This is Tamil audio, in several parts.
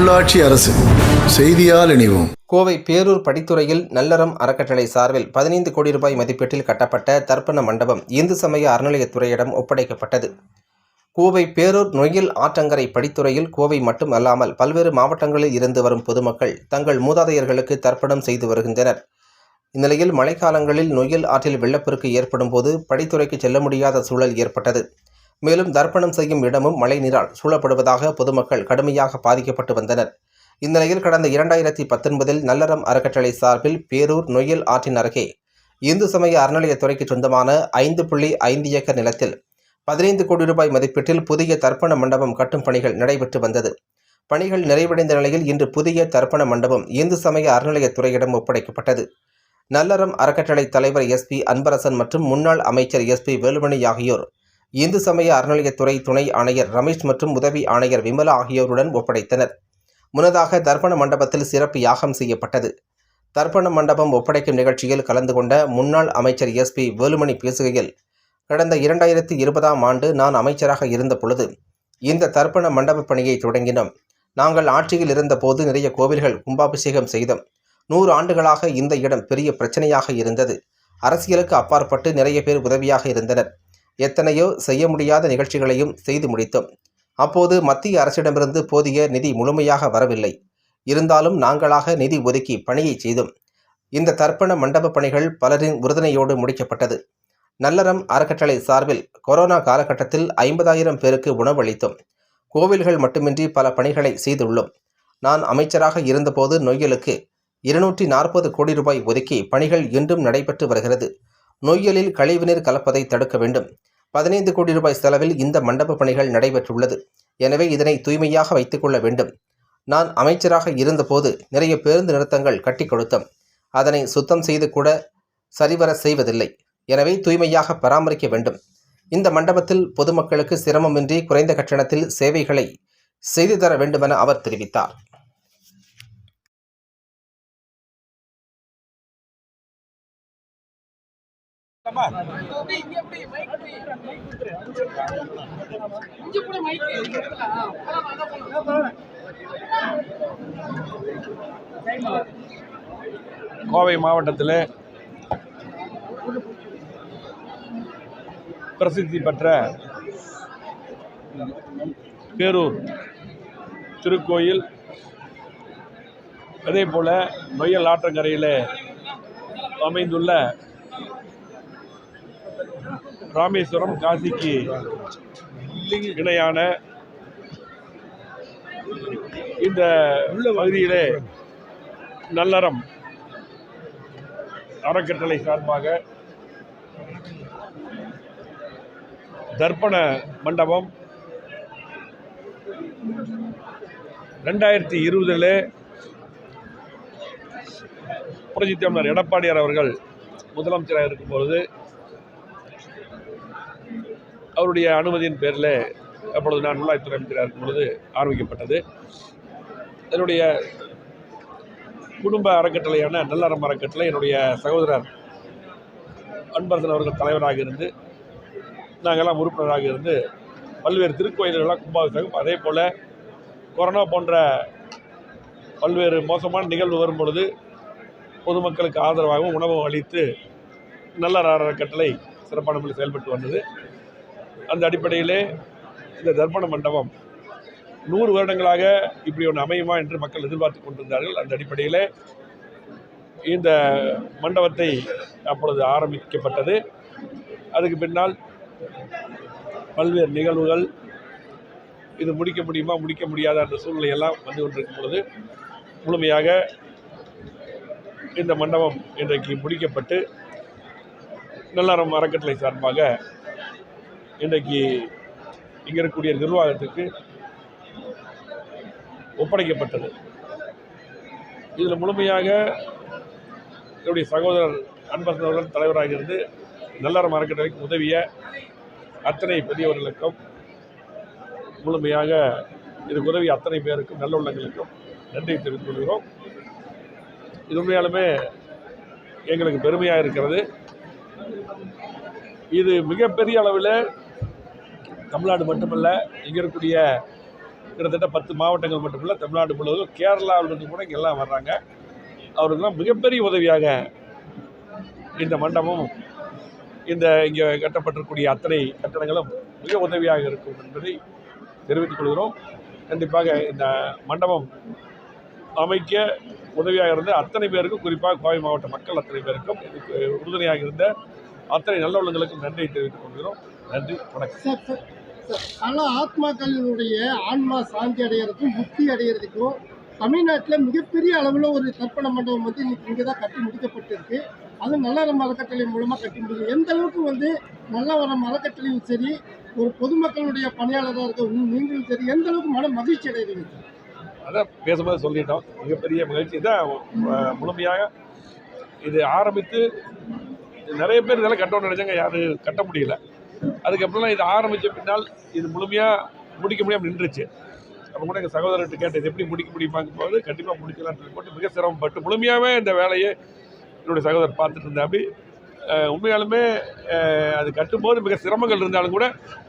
உள்ளாட்சி அரசு. செய்தியால் இணைவோம். கோவை பேரூர் படித்துறையில் நல்லறம் அறக்கட்டளை சார்பில் பதினைந்து கோடி ரூபாய் மதிப்பீட்டில் கட்டப்பட்ட தர்ப்பண மண்டபம் இந்து சமய அறநிலையத்துறையிடம் ஒப்படைக்கப்பட்டது. கோவை பேரூர் நொயில் ஆற்றங்கரை படித்துறையில் கோவை மட்டும் அல்லாமல் பல்வேறு மாவட்டங்களில் இருந்து வரும் பொதுமக்கள் தங்கள் மூதாதையர்களுக்கு தர்ப்பணம் செய்து வருகின்றனர். இந்நிலையில் மழைக்காலங்களில் நொயில் ஆற்றில் வெள்ளப்பெருக்கு ஏற்படும் போது படித்துறைக்கு செல்ல முடியாத சூழல் ஏற்பட்டது. மேலும் தர்ப்பணம் செய்யும் இடமும் மழை நீரால் சூழப்படுவதாக பொதுமக்கள் கடுமையாக பாதிக்கப்பட்டு வந்தனர். இந்நிலையில் கடந்த இரண்டாயிரத்தி பத்தொன்பதில் நல்லறம் அறக்கட்டளை சார்பில் பேரூர் நொய்யல் ஆற்றின் அருகே இந்து சமய அறநிலையத்துறைக்கு சொந்தமான ஐந்து புள்ளி ஐந்து ஏக்கர் நிலத்தில் பதினைந்து கோடி ரூபாய் மதிப்பீட்டில் புதிய தர்ப்பண மண்டபம் கட்டும் பணிகள் நடைபெற்று வந்தது. பணிகள் நிறைவடைந்த நிலையில் இன்று புதிய தர்ப்பண மண்டபம் இந்து சமய அறநிலையத்துறையிடம் ஒப்படைக்கப்பட்டது. நல்லறம் அறக்கட்டளை தலைவர் எஸ்பி அன்பரசன் மற்றும் முன்னாள் அமைச்சர் எஸ்பி வேலுமணி ஆகியோர் இந்து சமய அறநிலையத்துறை துணை ஆணையர் ரமேஷ் மற்றும் உதவி ஆணையர் விமலா ஆகியோருடன் ஒப்படைத்தனர். முன்னதாக தர்ப்பண மண்டபத்தில் சிறப்பு யாகம் செய்யப்பட்டது. தர்ப்பண மண்டபம் ஒப்படைக்கும் நிகழ்ச்சியில் கலந்து கொண்ட முன்னாள் அமைச்சர் எஸ்பி வேலுமணி பேசுகையில் கடந்த இரண்டாயிரத்தி இருபதாம் ஆண்டு நான் அமைச்சராக இருந்த பொழுது இந்த தர்ப்பண மண்டப பணியை தொடங்கினோம். நாங்கள் ஆட்சியில் இருந்தபோது நிறைய கோவில்கள் கும்பாபிஷேகம் செய்தோம். நூறு ஆண்டுகளாக இந்த இடம் பெரிய பிரச்சனையாக இருந்தது. அரசியலுக்கு அப்பாற்பட்டு நிறைய பேர் உதவியாக இருந்தனர். எத்தனையோ செய்ய முடியாத நிகழ்ச்சிகளையும் செய்து முடித்தோம். அப்போது மத்திய அரசிடமிருந்து போதிய நிதி முழுமையாக வரவில்லை. இருந்தாலும் நாங்களாக நிதி ஒதுக்கி பணியை செய்தோம். இந்த தர்ப்பண மண்டப பணிகள் பலரின் உறுதுணையோடு முடிக்கப்பட்டது. நல்லறம் அறக்கட்டளை சார்பில் கொரோனா காலகட்டத்தில் ஐம்பதாயிரம் பேருக்கு உணவளித்தோம். கோவில்கள் மட்டுமின்றி பல பணிகளை செய்துள்ளோம். நான் அமைச்சராக இருந்தபோது நொய்யலுக்கு இருநூற்றி நாற்பது கோடி ரூபாய் ஒதுக்கி பணிகள் இன்றும் நடைபெற்று வருகிறது. நொய்யலில் கழிவுநீர் கலப்பதை தடுக்க வேண்டும். பதினைந்து கோடி ரூபாய் செலவில் இந்த மண்டப பணிகள் நடைபெற்றுள்ளது. எனவே இதனை தூய்மையாக வைத்துக்கொள்ள வேண்டும். நான் அமைச்சராக இருந்தபோது நிறைய பேருந்து நிறுத்தங்கள் கட்டி கொடுத்தோம். அதனை சுத்தம் செய்து கூட சரிவர செய்வதில்லை. எனவே தூய்மையாக பராமரிக்க வேண்டும். இந்த மண்டபத்தில் பொதுமக்களுக்கு சிரமமின்றி குறைந்த கட்டணத்தில் சேவைகளை செய்து தர வேண்டுமென அவர் தெரிவித்தார். கோவை மாவட்டத்தில் பிரசித்தி பெற்ற பேரூர் திருக்கோயில் அதே போல் நொய்யல் ஆற்றங்கரையில் அமைந்துள்ள ராமேஸ்வரம் காசிக்கு இணையான இந்த உள்ள பகுதியிலே நல்லறம் அறக்கட்டளை சார்பாக தர்ப்பண மண்டபம் ரெண்டாயிரத்தி இருபதில் புரட்சித் தமிழர் எடப்பாடியார் அவர்கள் முதலமைச்சராக இருக்கும்பொழுது அவருடைய அனுமதியின் பேரில் அப்பொழுது நான் உள்ளாட்சித்துறை அமைச்சராக இருக்கும் பொழுது ஆரம்பிக்கப்பட்டது. என்னுடைய குடும்ப அறக்கட்டளையான நல்லறம் அறக்கட்டளை என்னுடைய சகோதரர் அன்பரசன் அவர்கள் தலைவராக இருந்து நாங்கள்லாம் உறுப்பினராக இருந்து பல்வேறு திருக்கோயில்கள்லாம் கும்பாபிஷேகம் அதே போல் கொரோனா போன்ற பல்வேறு மோசமான நிகழ்வு வரும் பொழுது பொதுமக்களுக்கு ஆதரவாகவும் உணவும் அளித்து நல்ல அறக்கட்டளை சிறப்பான முறையில் செயல்பட்டு வந்தது. அந்த அடிப்படையிலே இந்த தர்ப்பண மண்டபம் நூறு வருடங்களாக இப்படி ஒன்று அமையுமா என்று மக்கள் எதிர்பார்த்து கொண்டிருந்தார்கள். அந்த அடிப்படையில் இந்த மண்டபத்தை அப்பொழுது ஆரம்பிக்கப்பட்டது. அதுக்கு பின்னால் பல்வேறு நிகழ்வுகள் இது முடிக்க முடியுமா முடிக்க முடியாத அந்த சூழ்நிலையெல்லாம் வந்து கொண்டிருக்கும் பொழுது முழுமையாக இந்த மண்டபம் இன்றைக்கு முடிக்கப்பட்டு நல்லறம் அறக்கட்டளை சார்பாக இன்றைக்கு இங்கே இருக்கக்கூடிய நிர்வாகத்துக்கு ஒப்படைக்கப்பட்டது. இதில் முழுமையாக என்னுடைய சகோதரர் அன்பரசன் அவர்கள் தலைவராக இருந்து நல்லறம் அறக்கட்டளைக்கு உதவிய அத்தனை பெரியவர்களுக்கும் முழுமையாக இதுக்கு உதவி அத்தனை பேருக்கும் நல்லுள்ளங்களுக்கும் நன்றி தெரிவித்துக் கொள்கிறோம். இது உண்மையாலுமே எங்களுக்கு பெருமையாக இருக்கிறது. இது மிகப்பெரிய அளவில் தமிழ்நாடு மட்டுமல்ல இங்கே இருக்கக்கூடிய கிட்டத்தட்ட பத்து மாவட்டங்கள் மட்டுமில்ல தமிழ்நாடு முழுவதும் கேரளாவிலிருந்து கூட இங்கே எல்லாம் வர்றாங்க. அவருக்கெல்லாம் மிகப்பெரிய உதவியாக இந்த மண்டபம் இந்த இங்கே கட்டப்பட்டிருக்கக்கூடிய அத்தனை கட்டடங்களும் மிக உதவியாக இருக்கும் என்பதை தெரிவித்துக் கொள்கிறோம். கண்டிப்பாக இந்த மண்டபம் அமைக்க உதவியாக இருந்த அத்தனை பேருக்கும் குறிப்பாக கோவை மாவட்ட மக்கள் அத்தனை பேருக்கும் உறுதுணையாக இருந்த அத்தனை நல்ல உள்ளங்களுக்கும் நன்றியை தெரிவித்துக் கொள்கிறோம். நன்றி வணக்கம். பல ஆத்மாக்களினுடைய ஆன்மா சாந்தி அடைகிறதுக்கும் முக்தி அடைகிறதுக்கும் தமிழ்நாட்டில் மிகப்பெரிய அளவில் ஒரு தர்ப்பண மண்டபம் வந்து இன்னைக்கு இங்கே தான் கட்டி முடிக்கப்பட்டிருக்கு. அது நல்லறம் அறக்கட்டளை மூலமாக கட்டி முடியும் எந்த அளவுக்கு வந்து நல்லவரம் அறக்கட்டளையும் சரி ஒரு பொதுமக்களுடைய பணியாளராக இருக்க நீங்களும் சரி எந்த அளவுக்கு மன மகிழ்ச்சி அடைகிறீங்க அதான் பேசும்போது சொல்லிட்டோம். மிகப்பெரிய மகிழ்ச்சி. தான் முழுமையாக இது ஆரம்பித்து நிறைய பேர் இதெல்லாம் கட்டணும்னு நினைச்சாங்க யாரும் கட்ட முடியல. அதுக்கப்புறம் இது ஆரம்பித்த பின்னால் இது முழுமையாக முடிக்க முடியாமல் நின்றுச்சு. அப்போ கூட எங்கள் சகோதரர்கிட்ட கேட்டது எப்படி முடிக்க முடியுமாங்க போது கண்டிப்பாக முடிக்கலான்னு போட்டு மிக சிரமப்பட்டு முழுமையாகவே இந்த வேலையை என்னுடைய சகோதரர் பார்த்துட்டு இருந்தாப்படி உண்மையாலுமே அது கட்டும்போது மிக சிரமங்கள் இருந்தாலும் கூட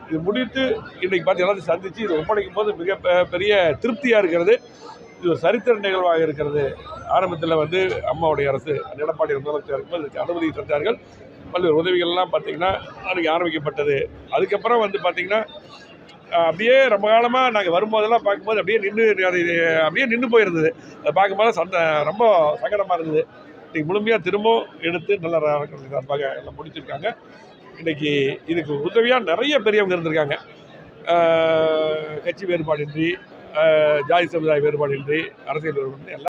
இது முடித்து இன்றைக்கி பார்த்து எல்லாத்தையும் சந்தித்து இது ஒப்படைக்கும் போது மிக பெ- பெரிய திருப்தியாக இருக்கிறது. இது ஒரு சரித்திர நிகழ்வாக இருக்கிறது. ஆரம்பத்தில் வந்து அம்மாவுடைய அரசு எடப்பாடி முதலமைச்சர் இருக்கும்போது இதுக்கு அனுமதி தந்தார்கள். பல்வேறு உதவிகள்லாம் பார்த்திங்கன்னா அன்றைக்கி ஆரம்பிக்கப்பட்டது. அதுக்கப்புறம் வந்து பார்த்திங்கன்னா அப்படியே ரொம்ப காலமாக நாங்கள் வரும்போதெல்லாம் பார்க்கும்போது அப்படியே நின்று அது அப்படியே நின்று போயிருந்தது. அதை பார்க்கும்போது சந்த ரொம்ப சங்கடமாக இருந்தது. இன்றைக்கி முழுமையாக திரும்பவும் எடுத்து நல்லா சார்பாக எல்லாம் முடிச்சிருக்காங்க. இன்றைக்கி இதுக்கு உதவியாக நிறைய பெரியவங்க இருந்திருக்காங்க. கட்சி வேறுபாடின்றி ஜாதி சமுதாய வேறுபாடின்றி அரசியல் வேறுபாடின்றி எல்லாம்